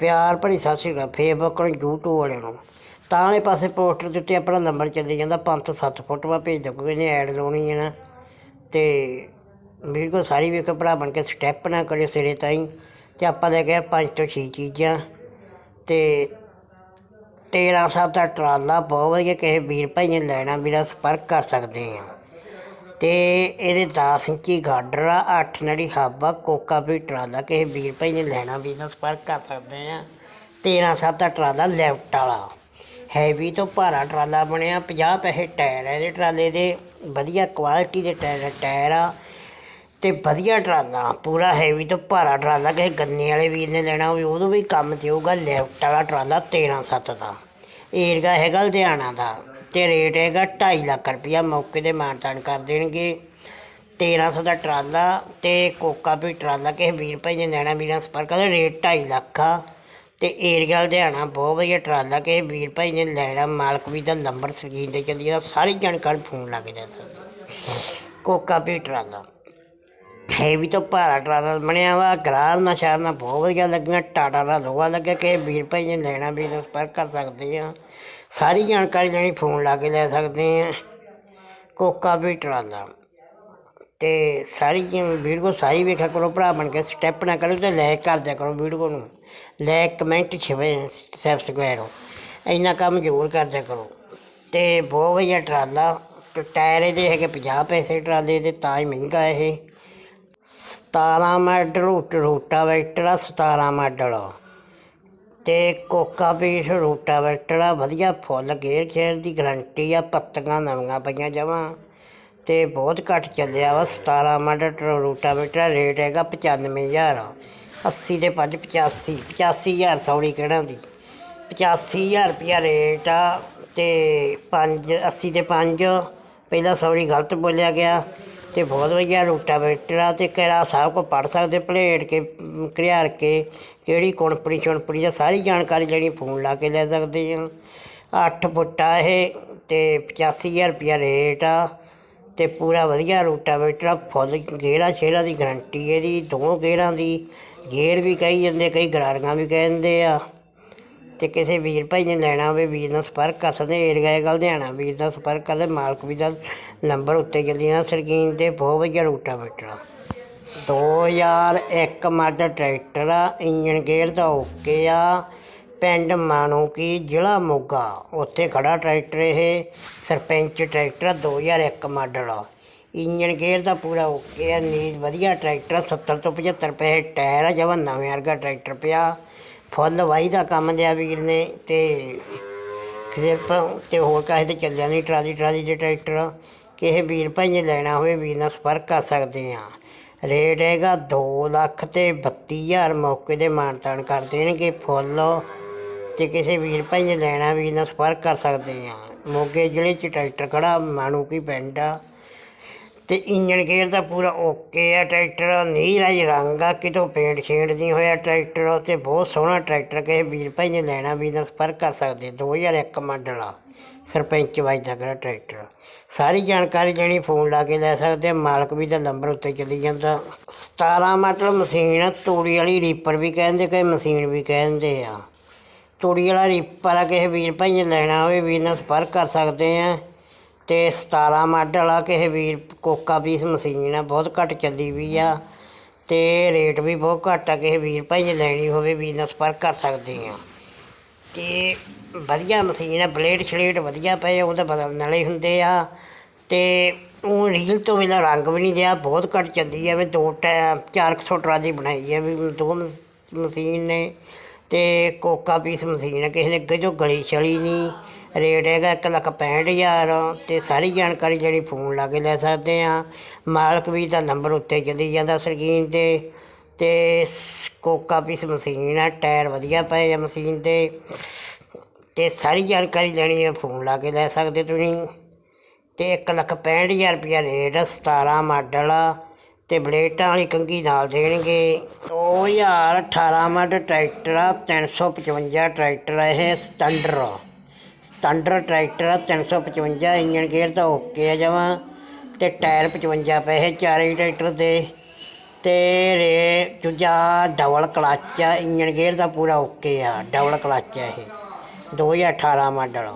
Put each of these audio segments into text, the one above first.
ਪਿਆਰ ਭਰੀ ਸਤਿ ਸ਼੍ਰੀ ਅਕਾਲ ਫੇਸਬੁੱਕ ਨੂੰ, YouTube ਵਾਲਿਆਂ ਨੂੰ। ਤਾਂ ਵਾਲੇ ਪਾਸੇ ਪੋਸਟਰ ਦੇ ਉੱਤੇ ਆਪਣਾ ਨੰਬਰ ਚੱਲੀ ਜਾਂਦਾ, ਪੰਜ ਤੋਂ ਸੱਤ ਫੋਟੋਆਂ ਭੇਜ ਦਿਓ ਕੋਈ ਨੇ ਐਡ ਲਾਉਣੀ ਹੈ ਨਾ। ਤੇ ਵੀਡੀਓ ਸਾਰੀ ਵੇਖੋ ਭਰਾ ਬਣ ਕੇ ਸਟੈਪ ਨਾ ਕਰਿਓ ਸਿਰੇ ਤਾਈਂ। ਤੇ ਆਪਾਂ ਲੈ ਕੇ ਪੰਜ ਤੋਂ ਛੇ ਚੀਜ਼ਾਂ। ਤੇ 13 ਸਾਲ ਦਾ ਟਰਾਲਾ, ਬਹੁਤ ਵਧੀਆ, ਕਿਸੇ ਵੀਰ ਭਾਈ ਨੇ ਲੈਣਾ, ਵੀਰਾ ਸੰਪਰਕ ਕਰ ਸਕਦੇ ਆ ਤੇ ਇਹਦੇ 10 ਇੰਚੀ ਗਾਡਰ ਆ 8 ਨੜੀ ਹੱਬ ਆ, ਕੋਕਾ ਵੀ ਟਰਾਲਾ, ਕਿਸੇ ਵੀਰ ਭਾਈ ਨੇ ਲੈਣਾ ਵੀ ਨਾਲ ਕਰ ਸਕਦੇ ਆ। 13 ਸਾਲ ਦਾ ਟਰਾਲਾ, ਲੈਫਟ ਵਾਲਾ। ਹੈਵੀ ਤੋਂ ਭਾਰਾ ਟਰਾਲਾ ਬਣਿਆ 50 ਪੈਸੇ ਟਾਇਰ ਹੈ ਇਹਦੇ ਟਰਾਲੇ ਦੇ। ਵਧੀਆ ਕੁਆਲਿਟੀ ਦੇ ਟਾਇਰ ਟਾਇਰ ਆ। ਤੇ ਵਧੀਆ ਟਰਾਲਾ, ਪੂਰਾ ਹੈਵੀ ਤੋਂ ਭਾਰਾ ਟਰਾਲਾ, ਕਿਸੇ ਗੰਨੇ ਵਾਲੇ ਵੀਰ ਨੇ ਲੈਣਾ ਹੋਵੇ ਉਦੋਂ ਵੀ ਕੰਮ ਦੇਊਗਾ ਲੈਫਟ ਵਾਲਾ ਟਰਾਲਾ 13 ਸੱਤ ਦਾ। ਏਰੀਆ ਹੈਗਾ ਲੁਧਿਆਣਾ ਦਾ। ਤੇ ਰੇਟ ਹੈਗਾ 2.5 ਲੱਖ ਰੁਪਇਆ ਮੌਕੇ ਤੇ ਮਾਨਤਾਨ ਕਰ ਦੇਣਗੇ। 1300 ਦਾ ਟਰਾਲਾ ਤੇ ਕੋਕਾ ਵੀ ਟਰਾਲਾ, ਕਿਸੇ ਵੀਰ ਭਾਈ ਨੇ ਲੈਣਾ, ਵੀਰਾਂ ਸੰਪਰਕ ਕਰ ਰੇਟ 2.5 ਲੱਖ ਆ। ਤੇ ਏਰੀਆ ਲੁਧਿਆਣਾ ਬਹੁਤ ਵਧੀਆ ਟਰਾਲਾ, ਕਿਸੇ ਵੀਰ ਭਾਈ ਨੇ ਲੈਣਾ, ਮਾਲਕ ਵੀ ਦਾ ਨੰਬਰ ਸਕਰੀਨ ਤੇ ਚੱਲੀ ਆ ਸਾਰੀ ਜਾਣਕਾਰੀ ਫੋਨ ਲੱਗ ਜਾ ਸਕਦੀ ਕੋਕਾ ਵੀ ਟਰਾਲਾ। ਇਹ ਵੀ ਤਾਂ ਭਾਰਾ ਟਰਾਲਾ ਬਣਿਆ ਵਾ, ਗਰਾਰ ਨਾਲ ਸ਼ਹਿਰ ਨਾਲ ਬਹੁਤ ਵਧੀਆ ਲੱਗੀਆਂ, ਟਾਟਾ ਦਾ ਲੋਹਾ ਲੱਗਿਆ ਕਿ ਵੀਰ ਭਾਈ ਨੇ ਲੈਣਾ ਵੀ ਤਾਂ ਸੰਪਰਕ ਕਰ ਸਕਦੇ ਆ। ਸਾਰੀ ਜਾਣਕਾਰੀ ਲੈਣੀ ਫੋਨ ਲਾ ਕੇ ਲੈ ਸਕਦੇ ਆ। ਕੋਕਾ ਵੀ ਟਰਾਲਾ। ਤੇ ਸਾਰੀ ਵੀਡੀਓ ਸਾਰੀ ਵੇਖਿਆ ਕਰੋ, ਭਰਾ ਬਣ ਕੇ ਸਟੈਪ ਨਾ ਕਰੋ ਤੇ ਲਾਈਕ ਕਰ ਦਿਆ ਕਰੋ ਵੀਡੀਓ ਨੂੰ। ਲਾਈਕ ਕਮੈਂਟ ਛਵੇ ਸਬਸਕ੍ਰਾਈਬ ਇੰਨਾ ਕੰਮ ਜ਼ਰੂਰ ਕਰ ਦਿਆ ਕਰੋ। ਤੇ ਬਹੁਤ ਵਧੀਆ ਟਰਾਲਾ। ਤੇ ਟਾਇਰ ਇਹਦੇ ਹੈਗੇ 50 ਪੈਸੇ ਟਰਾਲੇ ਦੇ, ਤਾਂ ਹੀ ਮਹਿੰਗਾ ਇਹ। 17 ਮਾਡਲ ਰੂਟ ਰੂਟਾਵੈਟਰ ਆ 17 ਮਾਡਲ। ਤੇ ਕੋਕਾ ਪੀਸ ਰੂਟਾਵੈਟਰ ਆ ਵਧੀਆ ਫੁੱਲ ਗੇਅਰ ਸ਼ੇਅਰ ਦੀ ਗਰੰਟੀ ਆ, ਪੱਤੀਆਂ ਨਵੀਆਂ ਪਈਆਂ ਜਮਾਂ। ਤੇ ਬਹੁਤ ਘੱਟ ਚੱਲਿਆ ਵਾ 17 ਮਾਡਲ ਰੂਟਾਵੈਟਰ ਰੇਟ ਹੈਗਾ 95000 80 ਦੇ 5 85 85000 ਸੌਰੀ ਕਿਹੜਾ ਦੀ। 85000 ਰੁਪਿਆ ਰੇਟ ਆ ਤੇ 5 80 ਦੇ 5 ਪਹਿਲਾਂ ਸੌਰੀ ਗਲਤ ਬੋਲਿਆ ਗਿਆ। ਤੇ ਬਹੁਤ ਵਧੀਆ ਰੂਟਾਵੇਟਰ ਆ ਤੇ ਕਿਹੜਾ ਸਭ ਕੋ ਪੜ ਸਕਦੇ ਭਲੇਟ ਕੇ ਅਮ, ਘਰਿਆੜ ਕੇ ਕਿਹੜੀ ਕੰਪਨੀ ਚੁਣਪਣੀ ਦਾ ਸਾਰੀ ਜਾਣਕਾਰੀ ਜਿਹੜੀ ਫੋਨ ਲਾ ਕੇ ਲੈ ਸਕਦੇ ਆ। 8 ਫੁੱਟ ਆ ਇਹ ਤੇ 85000 ਰੁਪਿਆ ਰੇਟ ਆ ਤੇ ਪੂਰਾ ਵਧੀਆ ਰੂਟਾਵੇਟਰ ਆ ਫੁੱਲ ਗੇੜਾ ਛੇੜਾ ਦੀ ਗਰੰਟੀ ਇਹਦੀ ਦੋ ਗੇੜਾਂ ਦੀ। ਗੇਰ ਵੀ ਕਹੀ ਜਾਂਦੇ ਕਈ ਗਰਾਰੀਆਂ ਵੀ ਕਹਿੰਦੇ ਆ। ਤੇ ਕਿਸੇ ਵੀਰ ਭਾਈ ਨੇ ਲੈਣਾ ਹੋਵੇ ਵੀਰ ਨਾਲ ਸੰਪਰਕ ਕਰ ਸਕਦੇ ਏਰੀਆ ਇਹ ਗੱਲ ਧਿਆਣਾ ਵੀਰ ਨਾਲ ਸੰਪਰਕ ਕਰਦੇ ਮਾਲਕ ਵੀ ਦਾ ਨੰਬਰ ਉੱਤੇ ਚੱਲੀ ਨਾ ਸਕਰੀਨ ਤੇ। ਬਹੁਤ ਵਧੀਆ ਰੂਟਾ ਬੈਟਰਾ 2001 ਮਾਡਲ ਟਰੈਕਟਰ ਆ। ਇੰਜਨ ਗੇਅਰ ਦਾ ਓਕੇ ਆ। ਪਿੰਡ ਮਾਣੂਕੀ ਜ਼ਿਲ੍ਹਾ ਮੋਗਾ। ਉੱਥੇ ਖੜਾ ਟਰੈਕਟਰ ਇਹ। ਸਰਪੰਚ ਟਰੈਕਟਰ ਆ, 2001 ਮਾਡਲ ਆ ਇੰਜਨ ਗੇਅਰ ਦਾ ਪੂਰਾ ਓਕੇ ਆ। ਨੀਂਦ ਵਧੀਆ ਟਰੈਕਟਰ ਆ, 70 ਤੋਂ 75 ਰੁਪਏ ਟਾਇਰ ਆ। ਜਵਾ ਨਵੇਂ ਵਰਗਾ ਟਰੈਕਟਰ ਪਿਆ। ਫੁੱਲ ਵਾਹੀ ਦਾ ਕੰਮ ਲਿਆ ਵੀਰ ਨੇ ਤੇ ਕਿਸੇ ਪ- ਤੇ ਹੋਰ ਕਾਹੇ ਤੇ ਚੱਲਿਆ ਨਹੀਂ, ਟਰਾਲੀ ਟਰਾਲੀ ਦੇ ਟਰੈਕਟਰ ਕਿਸੇ ਵੀਰ ਭਾਈ ਨੇ ਲੈਣਾ ਹੋਵੇ, ਵੀਰ ਨਾਲ ਸੰਪਰਕ ਕਰ ਸਕਦੇ ਆ ਰੇਟ ਹੈਗਾ 2 ਲੱਖ ਤੇ 32000 ਮੌਕੇ ਦੇ ਮਾਨਤਾਨ ਕਰ ਦੇਣਗੇ ਫੁੱਲ ਤੇ ਕਿਸੇ ਵੀਰ ਭਾਈ ਨੇ ਲੈਣਾ, ਵੀਰ ਨਾਲ ਸੰਪਰਕ ਕਰ ਸਕਦੇ ਆ ਮੋਗੇ ਜ਼ਿਲ੍ਹੇ 'ਚ ਟਰੈਕਟਰ ਖੜਾ ਮਾਣੂ ਕੀ ਪਿੰਡ ਆ। ਤੇ ਇੰਜਨ ਗੇਅਰ ਦਾ ਪੂਰਾ ਓਕੇ ਆ ਟਰੈਕਟਰ ਨੀਲਾ ਹੀ ਰੰਗ ਆ ਕਿਤੋਂ ਪੇਂਟ ਛੇਂਟ ਨਹੀਂ ਹੋਇਆ ਟਰੈਕਟਰ ਤੇ ਬਹੁਤ ਸੋਹਣਾ ਟਰੈਕਟਰ ਕਿਸੇ ਵੀਰ ਭਾਈ ਨੇ ਲੈਣਾ ਵੀ ਨਾਲ ਸੰਪਰਕ ਕਰ ਸਕਦੇ 2001 ਮਾਡਲ ਆ ਸਰਪੰਚ ਵਾਈ ਦਾ ਟਰੈਕਟਰ। ਸਾਰੀ ਜਾਣਕਾਰੀ ਲੈਣੀ ਫੋਨ ਲਾ ਕੇ ਲੈ ਸਕਦੇ ਆ ਮਾਲਕ ਵੀ ਦਾ ਨੰਬਰ ਉੱਤੇ ਚਲੀ ਜਾਂਦਾ। 17 ਮਾਡਲ ਮਸ਼ੀਨ ਆ, ਤੂੜੀ ਵਾਲੀ ਰੀਪਰ ਵੀ ਕਹਿੰਦੇ ਕਿ ਮਸ਼ੀਨ ਵੀ ਕਹਿੰਦੇ ਆ। ਤੂੜੀ ਵਾਲਾ ਰੀਪਰ ਆ ਕਿਸੇ ਵੀਰ ਭਾਈ ਨੇ ਲੈਣਾ ਹੋਵੇ ਵੀਰ ਨਾਲ ਸੰਪਰਕ ਕਰ ਸਕਦੇ ਆ। ਤੇ 17 ਮਾਡਲ ਆ ਕਿਸੇ ਵੀਰ ਕੋਕਾ ਪੀਸ ਮਸ਼ੀਨ ਆ ਬਹੁਤ ਘੱਟ ਚੱਲੀ ਵੀ ਆ ਤੇ ਰੇਟ ਵੀ ਬਹੁਤ ਘੱਟ ਆ, ਕਿਸੇ ਵੀਰ ਭਾਈ ਜੇ ਲੈਣੀ ਹੋਵੇ ਵੀਰ ਨਾਲ ਸੰਪਰਕ ਕਰ ਸਕਦੇ ਆ। ਤੇ ਵਧੀਆ ਮਸ਼ੀਨ ਆ ਬਲੇਡ ਛਲੇਡ ਵਧੀਆ ਪਏ ਉਹਦਾ ਬਦਲਣ ਵਾਲੇ ਹੁੰਦੇ ਆ। ਤੇ ਉਹ ਰੀਲ ਤੋਂ ਬਿਨਾਂ ਰੰਗ ਵੀ ਨਹੀਂ ਰਿਹਾ, ਬਹੁਤ ਘੱਟ ਚੱਲੀ ਆ ਵੀ ਦੋ ਟੈ 400 ਟਰਾਲੀ ਬਣਾਈ ਆ ਵੀ ਦੋ ਮਸ- ਮਸ਼ੀਨ ਨੇ। ਤੇ ਕੋਕਾ ਪੀਸ ਮਸ਼ੀਨ ਆ, ਕਿਸੇ ਨੇ ਅੱਗੇ ਜੋ ਗਲੀ ਛਲੀ ਨਹੀਂ ਰੇਟ ਹੈਗਾ ਇੱਕ ਲੱਖ ਪੈਂਹਠ ਹਜ਼ਾਰ ਤੇ ਸਾਰੀ ਜਾਣਕਾਰੀ ਜਿਹੜੀ ਫੋਨ ਲਾ ਕੇ ਲੈ ਸਕਦੇ ਆ। ਮਾਲਕ ਵੀ ਦਾ ਨੰਬਰ ਉੱਤੇ ਚਲੀ ਜਾਂਦਾ ਸਕਰੀਨ ਤੇ ਤੇ ਕੋਕਾ ਪੀਸ ਮਸ਼ੀਨ ਆ ਟਾਇਰ ਵਧੀਆ ਪਏ ਆ ਮਸ਼ੀਨ ਤੇ ਤੇ ਸਾਰੀ ਜਾਣਕਾਰੀ ਲੈਣੀ ਹੈ ਫੋਨ ਲਾ ਕੇ ਲੈ ਸਕਦੇ ਤੁਸੀਂ। ਤੇ ਇੱਕ ਲੱਖ ਪੈਂਹਠ ਹਜ਼ਾਰ ਰੁਪਇਆ ਰੇਟ ਆ, 17 ਮਾਡਲ ਆ ਤੇ ਬਲੇਟਾਂ ਵਾਲੀ ਕੰਗੀ ਨਾਲ ਦੇਣਗੇ। 2018 ਮਾਡਲ ਟਰੈਕਟਰ ਆ 355 ਟਰੈਕਟਰ ਆ ਇਹ ਸਟੈਂਡਰ ਸਟੈਂਡਰ ਟਰੈਕਟਰ ਆ 355 ਇੰਜਨ ਗੇਅਰ ਦਾ ਓਕੇ ਆ ਜਮਾਂ। ਤੇ ਟਾਇਰ 55 ਪਏ ਇਹ ਚਾਰੇ ਟਰੈਕਟਰ ਦੇ। ਤੇ ਰੇ, ਦੂਜਾ ਡਬਲ ਕਲੱਚ ਆ ਇੰਜਨ ਗੇਅਰ ਦਾ ਪੂਰਾ ਓਕੇ ਆ, ਡਬਲ ਕਲੱਚ ਆ ਇਹ। 2018 ਮਾਡਲ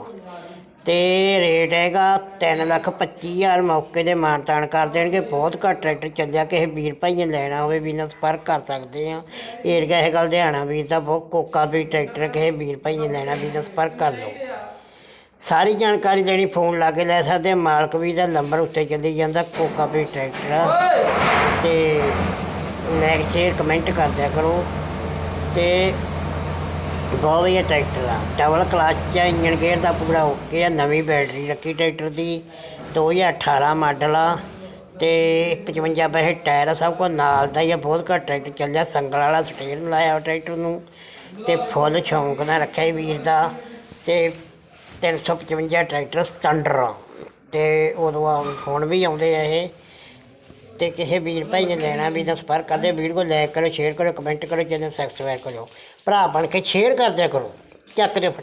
ਤੇ ਰੇਟ ਹੈਗਾ ਤਿੰਨ ਲੱਖ ਪੱਚੀ ਹਜ਼ਾਰ ਮੌਕੇ ਦੇ ਮਾਨਤਾਨ ਕਰ ਦੇਣਗੇ। ਬਹੁਤ ਘੱਟ ਟਰੈਕਟਰ ਚੱਲਿਆ, ਕਿਸੇ ਵੀਰ ਭਾਈ ਨੇ ਲੈਣਾ ਹੋਵੇ ਵੀ ਨਾਲ ਸੰਪਰਕ ਕਰ ਸਕਦੇ ਆ। ਏਰੀਆ ਹੈਗਾ ਲੁਧਿਆਣਾ ਵੀਰ ਦਾ ਬਹੁਤ ਕੋਕਾ ਵੀ ਟਰੈਕਟਰ, ਕਿਸੇ ਵੀਰ ਭਾਈ ਨੇ ਲੈਣਾ ਵੀ ਨਾਲ ਸੰਪਰਕ ਕਰ ਲਓ। ਸਾਰੀ ਜਾਣਕਾਰੀ ਦੇਣੀ, ਫੋਨ ਲਾ ਕੇ ਲੈ ਸਕਦੇ ਆ ਮਾਲਕ ਵੀ ਦਾ ਨੰਬਰ ਉੱਤੇ ਚੱਲੀ ਜਾਂਦਾ, ਕੋਕਾ ਵੀ ਟਰੈਕਟਰ ਆ। ਤੇ ਲਾਈਕ ਸ਼ੇਅਰ ਕਮੈਂਟ ਕਰ ਦਿਆ ਕਰੋ। ਤੇ ਬਹੁਤ ਵਧੀਆ ਟਰੈਕਟਰ ਆ। ਡਬਲ ਕਲੱਚ ਆ ਇੰਜਨ ਗੇਅਰ ਦਾ ਪੂਰਾ ਓਕੇ ਆ, ਨਵੀਂ ਬੈਟਰੀ ਰੱਖੀ ਟਰੈਕਟਰ ਦੀ। 2018 ਮਾਡਲ ਆ। ਤੇ 55 ਪੈਸੇ ਟਾਇਰ ਆ, ਸਭ ਕੁਝ ਨਾਲ ਦਾ ਹੀ ਆ। ਬਹੁਤ ਘੱਟ ਟਰੈਕਟਰ ਚੱਲਿਆ। ਸੰਗਲ ਵਾਲਾ ਸਟੇਅਰ ਲਾਇਆ ਟਰੈਕਟਰ ਨੂੰ। ਤੇ ਫੁੱਲ ਸ਼ੌਂਕ ਨਾਲ ਰੱਖਿਆ ਵੀਰ ਦਾ। ਤੇ 355 ਟਰੈਕਟਰ ਸਟੈਂਡਰ ਆ। ਤੇ ਉਦੋਂ ਆ ਹੁਣ ਵੀ ਆਉਂਦੇ ਆ ਇਹ। ਤੇ ਕਿਸੇ ਵੀਰ ਭਾਈ ਨੇ ਲੈਣਾ ਵੀ ਤਾਂ ਸੰਪਰਕ ਕਰਦੇ ਵੀਡੀਓ ਲਾਈਕ ਕਰੋ, ਸ਼ੇਅਰ ਕਰੋ, ਕਮੈਂਟ ਕਰੋ, ਚੈਨਲ ਸਬਸਕ੍ਰਾਈਬ ਕਰੋ। ਭਰਾ ਬਣ ਕੇ ਸ਼ੇਅਰ ਕਰਦਿਆ ਕਰੋ। ਚੱਕ ਦਿਓ ਫਟਾਫਟ।